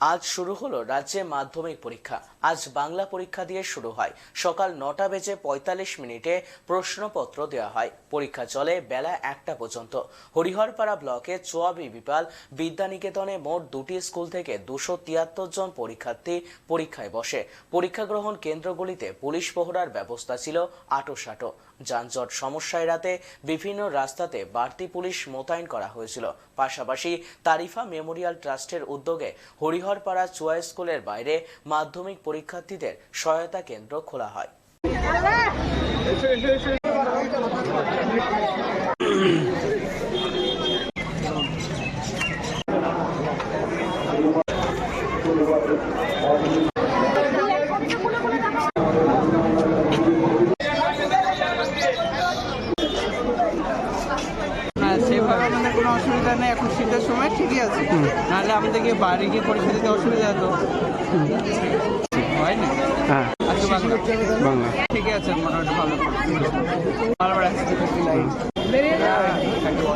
আজ শুরু হলো রাজ্যে মাধ্যমিক পরীক্ষা। আজ বাংলা পরীক্ষা দিয়ে শুরু হয়। সকাল নটা বেজে পঁয়তাল্লিশ মিনিটে প্রশ্নপত্র দেওয়া হয়। পরীক্ষা চলে বেলা একটা পর্যন্ত। হরিহরপাড়া ব্লকে চোয়াবি বিপাল বিদ্যানিকেতনে মোট দুটি স্কুল থেকে দুশো তিয়াত্তর জন পরীক্ষার্থী পরীক্ষায় বসে। পরীক্ষা গ্রহণ কেন্দ্রগুলিতে পুলিশ পহরার ব্যবস্থা ছিল আটোসাটো। যানজট সমস্যা এড়াতে বিভিন্ন রাস্তাতে বাড়তি পুলিশ মোতায়েন করা হয়েছিল। পাশাপাশি তারিফা মেমোরিয়াল ট্রাস্টের উদ্যোগে হরিহরপাড়া চুয়া স্কুলের বাইরে মাধ্যমিক পরীক্ষার্থীদের সহায়তা কেন্দ্র খোলা হয় না সেভাবে আমাদের নেই এখন শীতের সময় ঠিকই আছে। নাহলে আমাদেরকে বাইরে গিয়ে পরীক্ষা দিতে অসুবিধা হতো? হয়নি। হ্যাঁ। আজকে বাংলা। বাংলা। ঠিকই আছে মোটামুটি ভালো। ভালো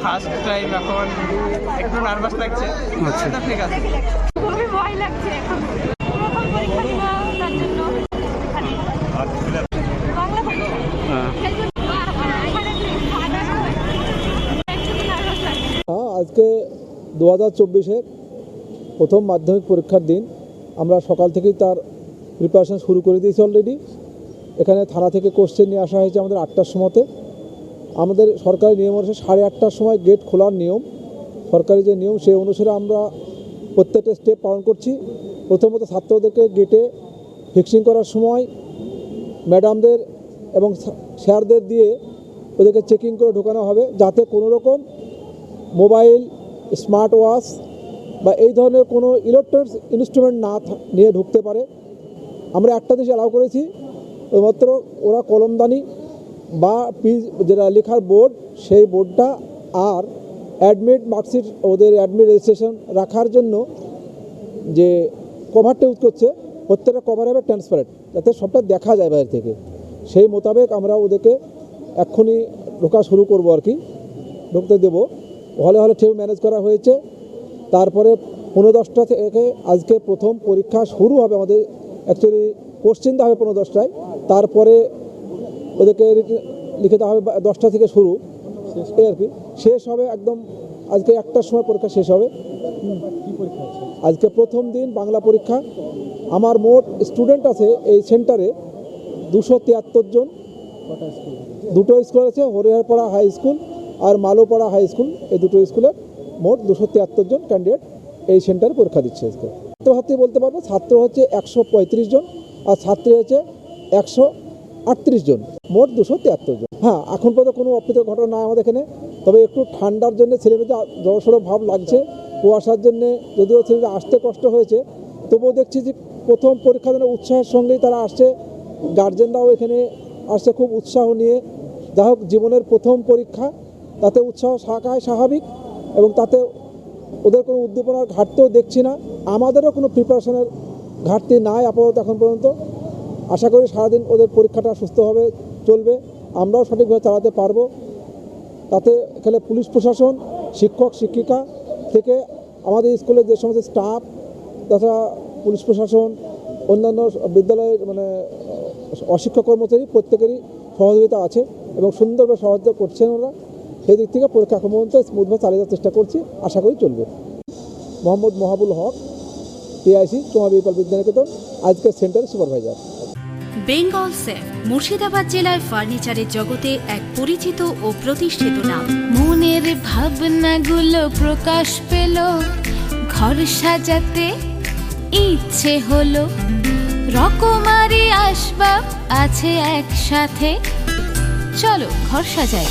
ফার্স্ট টাইম এখন একটু নার্ভাস লাগছে। আচ্ছা। তো ঠিক আছে। খুবই ভয় লাগছে এখন। প্রথম পরীক্ষা দিব তার জন্য এখানে বাংলা পরীক্ষা হ্যাঁ সেই জন্য এখানে ফাদার একটু নার্ভাস লাগছে হ্যাঁ, আজকে দু হাজার চব্বিশের প্রথম মাধ্যমিক পরীক্ষার দিন, আমরা সকাল থেকেই তার প্রিপারেশন শুরু করে দিয়েছি অলরেডি এখানে থানা থেকে কোশ্চেন নিয়ে আসা হয়েছে আমাদের আটটার সময়তে। আমাদের সরকারি নিয়ম অনুসারে সাড়ে আটটার সময় গেট খোলার নিয়ম। সরকারি যে নিয়ম, সেই অনুসারে আমরা প্রত্যেকটা স্টেপ পালন করছি। প্রথমত ছাত্রদেরকে গেটে ফিক্সিং করার সময় ম্যাডামদের এবং স্যারদের দিয়ে ওদেরকে চেকিং করে ঢোকানো হবে, যাতে কোনো রকম মোবাইল স্মার্ট ওয়াচ বা এই ধরনের কোনো ইলেকট্রনিক্স ইনস্ট্রুমেন্ট না নিয়ে ঢুকতে পারে। আমরা একটা দেশে অ্যালাউ করেছি শুধুমাত্র ওরা কলমদানি বা পিজ, যেটা লেখার বোর্ড সেই বোর্ডটা আর অ্যাডমিট মার্কশিট ওদের অ্যাডমিট রেজিস্ট্রেশন রাখার জন্য যে কভারটা ইউজ করছে, প্রত্যেকটা কভার হবে ট্রান্সপারেন্ট যাতে সবটা দেখা যায় বাইরে থেকে। সেই মোতাবেক আমরা ওদেরকে এক্ষুনি ঢোকা শুরু করব আর কি। ঢুকতে দেব। হলে হলে ঠিক ম্যানেজ করা হয়েছে। তারপরে পনেরো দশটা থেকে আজকে প্রথম পরীক্ষা শুরু হবে আমাদের অ্যাকচুয়ালি কোশ্চেন দেওয়া হবে পনেরো দশটায়। তারপরে ওদেরকে রিট- লিখে দেওয়া হবে দশটা থেকে শুরু। এই আর কি। শেষ হবে একদম আজকে একটার সময় পরীক্ষা শেষ হবে। আজকে প্রথম দিন বাংলা পরীক্ষা। আমার মোট স্টুডেন্ট আছে এই সেন্টারে দুশো তিয়াত্তর জন। দুটো স্কুল আছে, হরিহরপাড়া হাই স্কুল আর মালোপাড়া হাই স্কুল, এই দুটো স্কুলে মোট দুশো তিয়াত্তর জন ক্যান্ডিডেট এই সেন্টারে পরীক্ষা দিচ্ছে আজকে। ছাত্রছাত্রী বলতে পারব, ছাত্র হচ্ছে একশো পঁয়ত্রিশ জন, আর ছাত্রী হচ্ছে একশো আটত্রিশ জন, মোট দুশো তিয়াত্তর জন। হ্যাঁ এখন পর্যন্ত কোনো অপ্রীত ঘটনা নাই আমাদের এখানে, তবে একটু ঠান্ডার জন্য ছেলেমেয়েদের জড়সড়ো ভাব লাগছে। কুয়াশার জন্য যদিও ছেলেদের আসতে কষ্ট হয়েছে, তবুও দেখছি যে প্রথম পরীক্ষা যেন উৎসাহের সঙ্গেই তারা আসছে। গার্জেনরাও এখানে আসছে খুব উৎসাহ নিয়ে। যা হোক, জীবনের প্রথম পরীক্ষা তাতে উৎসাহ থাকাই স্বাভাবিক এবং তাতে ওদের কোনো উদ্দীপনার ঘাটতিও দেখছি না। আমাদেরও কোনো প্রিপারেশনের ঘাটতি নাই আপাতত এখন পর্যন্ত। আশা করি সারাদিন ওদের পরীক্ষাটা সুস্থভাবে চলবে। আমরাও সঠিকভাবে চালাতে পারব। তাতে এখানে পুলিশ প্রশাসন, শিক্ষক, শিক্ষিকা থেকে আমাদের স্কুলের যে সমস্ত স্টাফ তাছাড়া পুলিশ প্রশাসন, অন্যান্য বিদ্যালয়ের মানে অশিক্ষক কর্মচারী প্রত্যেকেরই সহযোগিতা আছে এবং সুন্দরভাবে সহযোগিতা করছেন ওরা। সেই দিক থেকে পরীক্ষা পর্যন্ত স্মুথভাবে চালিয়ে যাওয়ার চেষ্টা করছি আশা করি চলবে। মোহাম্মদ মহাবুল হক টিআইসি চোমা বিপাল বিদ্যানিকেতন আজকের centre supervisor. Bengal safe Murshidabad জেলায় ফার্নিচারের জগতে এক পরিচিত ও প্রতিষ্ঠিত নাম। মনের ভাবনাগুলো প্রকাশ পেল ঘর সাজাতে ইচ্ছে হলো। রকমারি আসবাব আছে একসাথে চলো ঘর সাজাই।